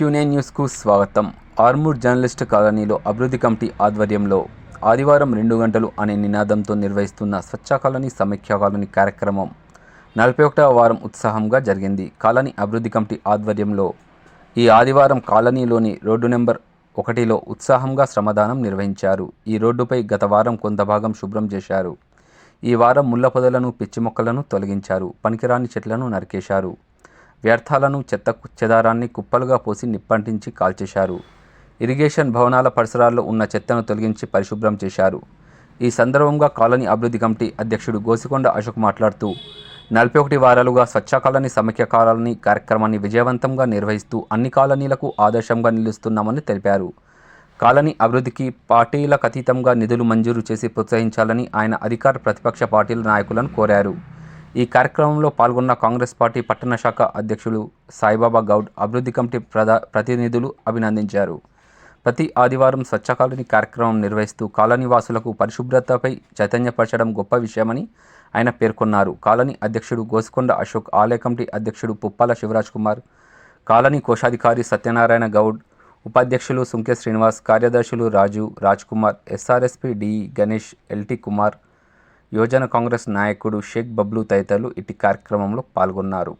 క్యూనే న్యూస్కు స్వాగతం. ఆర్మూర్ జర్నలిస్ట్ కాలనీలో అభివృద్ధి కమిటీ ఆధ్వర్యంలో ఆదివారం రెండు గంటలు అనే నినాదంతో నిర్వహిస్తున్న స్వచ్ఛ కాలనీ సమీక్ష కాలనీ కార్యక్రమం నలభై ఒకటవ వారం ఉత్సాహంగా జరిగింది. కాలనీ అభివృద్ధి కమిటీ ఆధ్వర్యంలో ఈ ఆదివారం కాలనీలోని రోడ్డు నెంబర్ ఒకటిలో ఉత్సాహంగా శ్రమదానం నిర్వహించారు. ఈ రోడ్డుపై గత వారం కొంత భాగం శుభ్రం చేశారు. ఈ వారం ముళ్ళ పొదలను పిచ్చి మొక్కలను తొలగించారు. పనికిరాని చెట్లను నరికేశారు. వ్యర్థాలను చెత్త చెదారాన్ని కుప్పలుగా పోసి నిప్పంటించి కాల్చేశారు. ఇరిగేషన్ భవనాల పరిసరాల్లో ఉన్న చెత్తను తొలగించి పరిశుభ్రం చేశారు. ఈ సందర్భంగా కాలనీ అభివృద్ధి కమిటీ అధ్యక్షుడు గోసికొండ అశోక్ మాట్లాడుతూ నలభై ఒకటి వారాలుగా స్వచ్ఛ కాలనీ సమైక్య కాలనీ కార్యక్రమాన్ని విజయవంతంగా నిర్వహిస్తూ అన్ని కాలనీలకు ఆదర్శంగా నిలుస్తున్నామని తెలిపారు. కాలనీ అభివృద్ధికి పార్టీలకు అతీతంగా నిధులు మంజూరు చేసి ప్రోత్సహించాలని ఆయన అధికార ప్రతిపక్ష పార్టీల నాయకులను కోరారు. ఈ కార్యక్రమంలో పాల్గొన్న కాంగ్రెస్ పార్టీ పట్టణ శాఖ అధ్యక్షులు సాయిబాబా గౌడ్ అభివృద్ధి కమిటీ ప్రధా ప్రతినిధులు అభినందించారు. ప్రతి ఆదివారం స్వచ్ఛ కాలనీ కార్యక్రమం నిర్వహిస్తూ కాలనీ వాసులకు పరిశుభ్రతపై చైతన్యపరచడం గొప్ప విషయమని ఆయన పేర్కొన్నారు. కాలనీ అధ్యక్షుడు గోసుకొండ అశోక్ ఆలయ కమిటీ అధ్యక్షుడు పుప్పాల శివరాజ్ కుమార్ కాలనీ కోశాధికారి సత్యనారాయణ గౌడ్ ఉపాధ్యక్షులు సుంకే శ్రీనివాస్ కార్యదర్శులు Raju Raj Kumar SRSP D Ganesh LT Kumar యువజన కాంగ్రెస్ నాయకుడు షేక్ బబ్లూ తదితరులు ఇటు కార్యక్రమంలో పాల్గొన్నారు.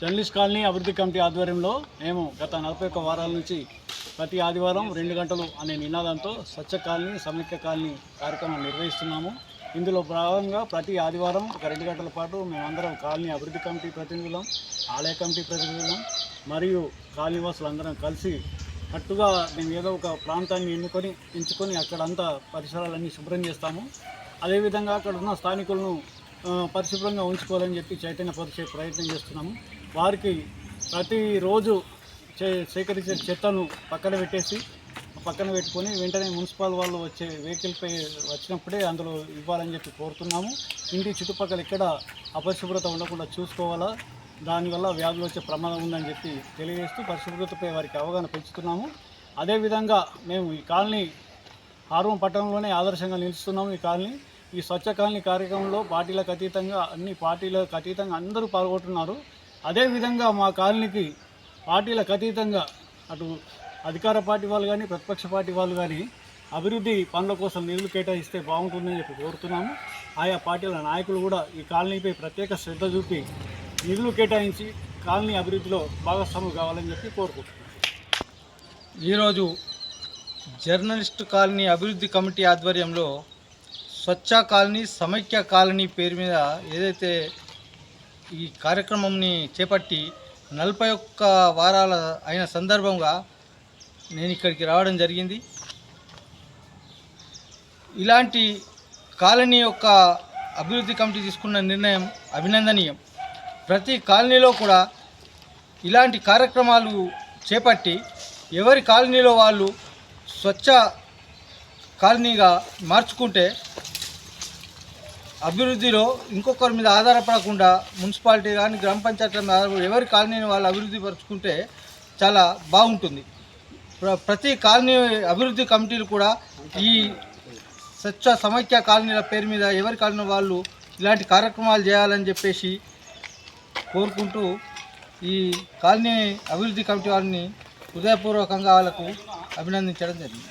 జర్నలిస్ట్ కాలనీ అభివృద్ధి కమిటీ ఆధ్వర్యంలో మేము గత నలభై ఒక్క వారాల నుంచి ప్రతి ఆదివారం రెండు గంటలు అనే నినాదంతో స్వచ్ఛ కాలనీ సమైక్య కాలనీ కార్యక్రమం నిర్వహిస్తున్నాము. ఇందులో భాగంగా ప్రతి ఆదివారం ఒక రెండు గంటల పాటు మేమందరం కాలనీ అభివృద్ధి కమిటీ ప్రతినిధులం ఆలయ కమిటీ ప్రతినిధులం మరియు కాలనీ వాసులందరం కలిసి కట్టుగా మేము ఏదో ఒక ప్రాంతాన్ని ఎన్నుకొని ఎంచుకొని అక్కడంతా పరిసరాలన్నీ శుభ్రం చేస్తాము. అదేవిధంగా అక్కడ ఉన్న స్థానికులను పరిశుభ్రంగా ఉంచుకోవాలని చెప్పి చైతన్యపరిచే ప్రయత్నం చేస్తున్నాము. వారికి ప్రతిరోజు చే సేకరించే చెత్తను పక్కన పెట్టేసి పక్కన పెట్టుకొని వెంటనే మున్సిపల్ వాళ్ళు వచ్చే వెహికల్పై వచ్చినప్పుడే అందులో ఇవ్వాలని చెప్పి కోరుతున్నాము. ఇంటి చుట్టుపక్కల ఎక్కడ అపరిశుభ్రత ఉండకుండా చూసుకోవాలా దానివల్ల వ్యాధులు వచ్చే ప్రమాదం ఉందని చెప్పి తెలియజేస్తూ పరిశుభ్రతపై వారికి అవగాహన పెంచుతున్నాము. అదేవిధంగా మేము ఈ కాలనీ హార్వం పట్టణంలోనే ఆదర్శంగా నిలుస్తున్నాము ఈ కాలనీ. ఈ స్వచ్ఛ కాలనీ కార్యక్రమంలో పార్టీలకు అతీతంగా అన్ని పార్టీలకు అతీతంగా అందరూ పాల్గొంటున్నారు. అదేవిధంగా మా కాలనీకి పార్టీలకు అతీతంగా అటు అధికార పార్టీ వాళ్ళు కానీ ప్రతిపక్ష పార్టీ వాళ్ళు కానీ అభివృద్ధి పనుల కోసం నిధులు కేటాయిస్తే బాగుంటుందని చెప్పి కోరుతున్నాము. ఆయా పార్టీల నాయకులు కూడా ఈ కాలనీపై ప్రత్యేక శ్రద్ధ చూపి నిధులు కేటాయించి కాలనీ అభివృద్ధిలో భాగస్వాములు కావాలని చెప్పి కోరుకుంటున్నాను ఈరోజు జర్నలిస్ట్ కాలనీ అభివృద్ధి కమిటీ ఆధ్వర్యంలో స్వచ్ఛ కాలనీ సమైక్య కాలనీ పేరు మీద ఏదైతే ఈ కార్యక్రమంని చేపట్టి నలభై ఒక్క వారాల అయిన సందర్భంగా నేను ఇక్కడికి రావడం జరిగింది. ఇలాంటి కాలనీ యొక్క అభివృద్ధి కమిటీ తీసుకున్న నిర్ణయం అభినందనీయం. ప్రతి కాలనీలో కూడా ఇలాంటి కార్యక్రమాలు చేపట్టి ఎవరి కాలనీలో వాళ్ళు స్వచ్ఛ కాలనీగా మార్చుకుంటే అభివృద్ధిలో ఇంకొకరి మీద ఆధారపడకుండా మున్సిపాలిటీ కానీ గ్రామ పంచాయతీల మీద ఆధారపడి ఎవరి కాలనీని వాళ్ళు అభివృద్ధి పరుచుకుంటే చాలా బాగుంటుంది. ప్ర- ప్రతి కాలనీ అభివృద్ధి కమిటీలు కూడా ఈ స్వచ్ఛ సమైక్య కాలనీల పేరు మీద ఎవరి కాలనీ వాళ్ళు ఇలాంటి కార్యక్రమాలు చేయాలని చెప్పేసి కోరుకుంటూ ఈ కాలనీ అభివృద్ధి కమిటీ వారిని హృదయపూర్వకంగా వాళ్ళకు అభినందించడం జరిగింది.